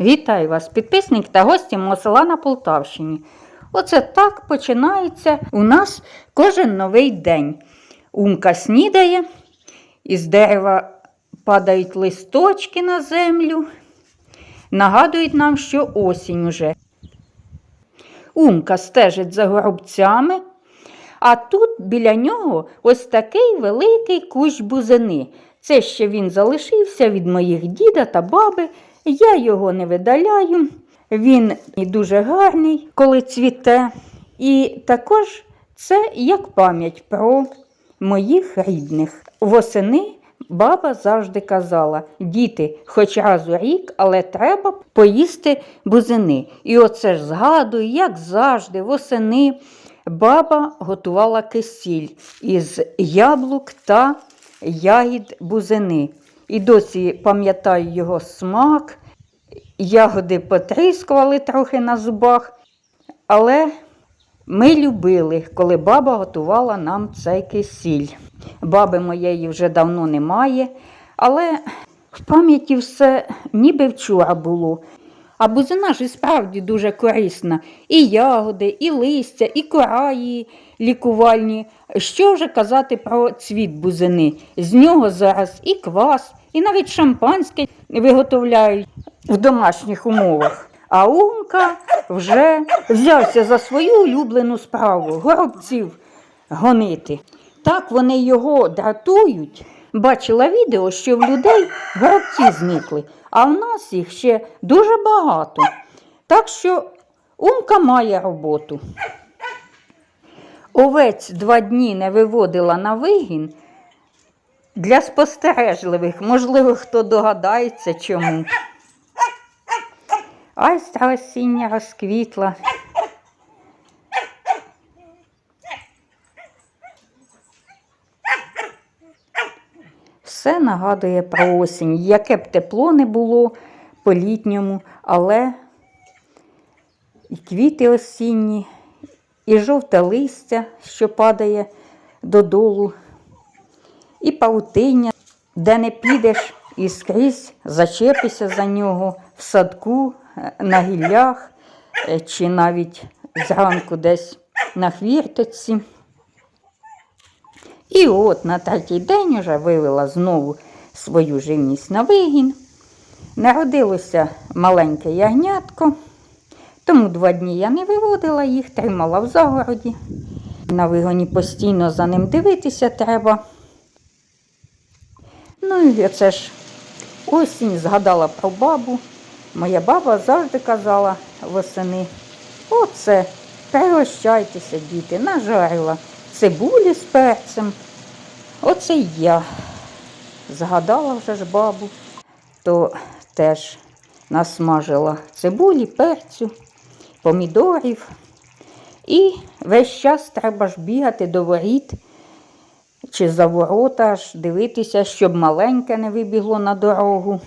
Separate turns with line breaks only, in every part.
Вітаю вас, підписник та гості мого села на Полтавщині. Оце так починається у нас кожен новий день. Умка снідає, із дерева падають листочки на землю, нагадують нам, що осінь уже. Умка стежить за горобцями, а тут біля нього ось такий великий кущ бузини. Це ще він залишився від моїх діда та баби. Я його не видаляю. Він дуже гарний, коли цвіте. І також це як пам'ять про моїх рідних. Восени баба завжди казала: діти, хоч раз у рік, але треба поїсти бузини. І оце ж згадую, як завжди, восени баба готувала кисіль із яблук та ягід бузини. І досі пам'ятаю його смак, ягоди потріскували трохи на зубах, але ми любили, коли баба готувала нам цей кисіль. Баби моєї вже давно немає, але в пам'яті все ніби вчора було. А бузина ж і справді дуже корисна. І ягоди, і листя, і кора її лікувальні. Що вже казати про цвіт бузини? З нього зараз і квас, і навіть шампанське виготовляють в домашніх умовах. А Умка вже взявся за свою улюблену справу горобців гонити. Так вони його дратують. Бачила відео, що в людей горобці зникли, а в нас їх ще дуже багато. Так що Умка має роботу. Овець два дні не виводила на вигін. Для спостережливих, можливо, хто догадається чому. Айстра осіння розквітла. Все нагадує про осінь, яке б тепло не було по-літньому, але і квіти осінні, і жовте листя, що падає додолу, і паутиння, де не підеш і скрізь зачепися за нього в садку, е, на гіллях, е, чи навіть зранку десь на хвірточці. І от на третій день уже вивела знову свою живність на вигін. Народилося маленьке ягнятко, тому два дні я не виводила їх, тримала в загороді. На вигоні постійно за ним дивитися треба. Ну і оце ж осінь згадала про бабу. Моя баба завжди казала восени. Оце, пригощайтеся, діти, нажарила цибулі з перцем. Оце й я згадала вже ж бабу, то теж насмажила цибулі, перцю, помідорів. І весь час треба ж бігати до воріт чи за ворота, аж дивитися, щоб маленьке не вибігло на дорогу.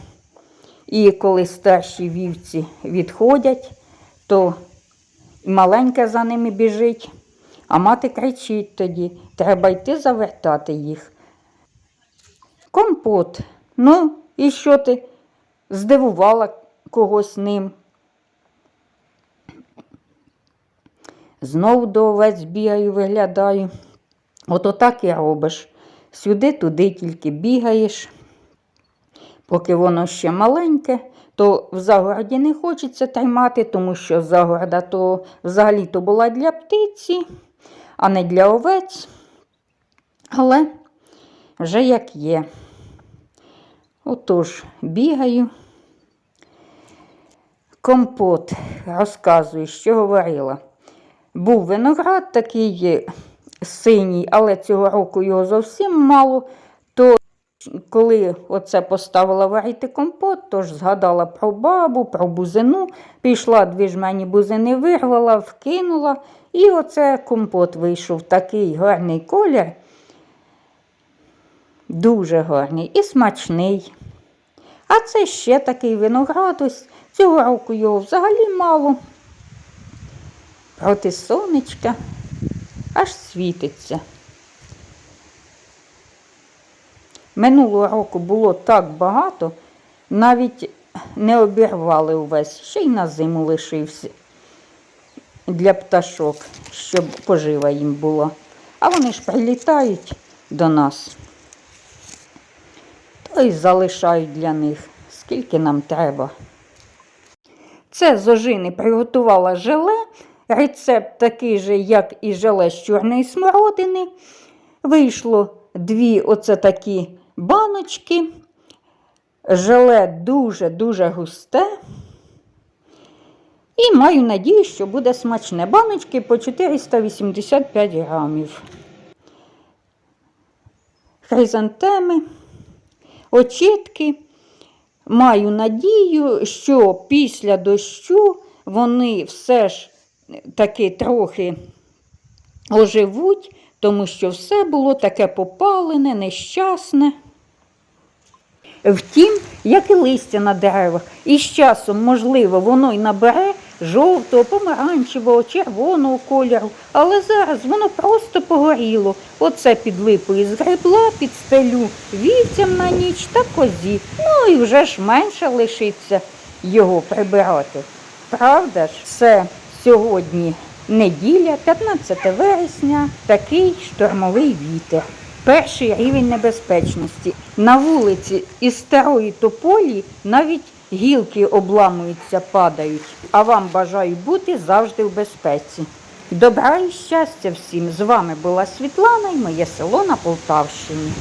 І коли старші вівці відходять, то маленьке за ними біжить. А мати кричить тоді, треба йти завертати їх. Компот. Ну, і що ти здивувала когось ним? Знов до овець бігаю, виглядаю. От отак і робиш. Сюди-туди тільки бігаєш. Поки воно ще маленьке, то в загороді не хочеться тримати, тому що загорода то взагалі-то була для птиці а не для овець. Але вже як є. Отож, бігаю. Компот, розказую, що говорила. Був виноград такий синій, але цього року його зовсім мало. То коли оце поставила варити компот, то ж згадала про бабу, про бузину, пішла дві жмені бузини, вирвала, вкинула і оце компот вийшов такий гарний колір, дуже гарний і смачний. А це ще такий виноград ось. Цього року його взагалі мало. Проти сонечка аж світиться. Минулого року було так багато, навіть не обірвали увесь, ще й на зиму лишився для пташок, щоб пожива їм було. А вони ж прилітають до нас, то й залишають для них, скільки нам треба. Це з ожини приготувала желе. Рецепт такий же, як і желе з чорної смородини. Вийшло дві оце такі баночки. Желе дуже-дуже густе. І маю надію, що буде смачне. Баночки по 485 грамів. Хризантеми, очітки. Маю надію, що після дощу вони все ж таки трохи оживуть, тому що все було таке попалене, нещасне. Втім, як і листя на деревах, і з часом, можливо, воно й набере жовтого, помаранчевого, червоного кольору, але зараз воно просто погоріло. Оце під липою згребла, підстелю вівцям на ніч та козі. Ну і вже ж менше лишиться його прибирати. Правда ж, це сьогодні неділя, 15 вересня, такий штормовий вітер. Перший рівень небезпечності. На вулиці із старої тополі навіть гілки обламуються, падають. А вам бажаю бути завжди в безпеці. Добра і щастя всім! З вами була Світлана і моє село на Полтавщині.